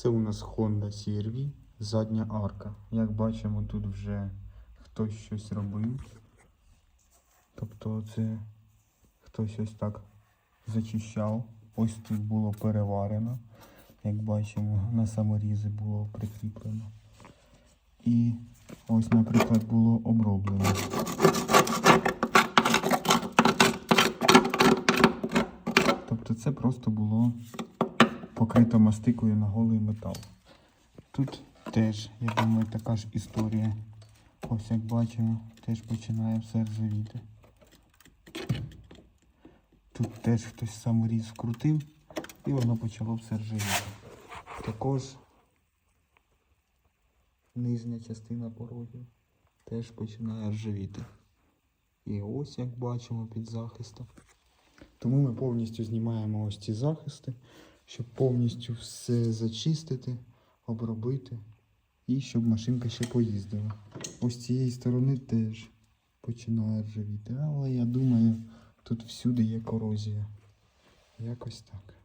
Це у нас Honda CR-V, задня арка. Як бачимо, тут вже хтось щось робив. Тобто це хтось ось так зачищав. Ось тут було переварено. Як бачимо, на саморізи було прикріплено. І ось, наприклад, було оброблено. Тобто це просто було покрито мастикою на голий метал. Тут теж, я думаю, така ж історія. Ось як бачимо, теж починає все ржавіти. Тут теж хтось саморіз вкрутив і воно почало все ржавіти. Також нижня частина порогів теж починає ржавіти. І ось як бачимо під захистом. Тому ми повністю знімаємо ось ці захисти, щоб повністю все зачистити, обробити і щоб машинка ще поїздила. Ось з цієї сторони теж починає ржавіти, але я думаю, тут всюди є корозія. Якось так.